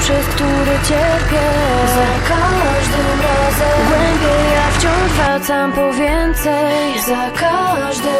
przez które cierpię. Za każdym razem. Głębiej ja wciąż wracam po więcej. Za każdym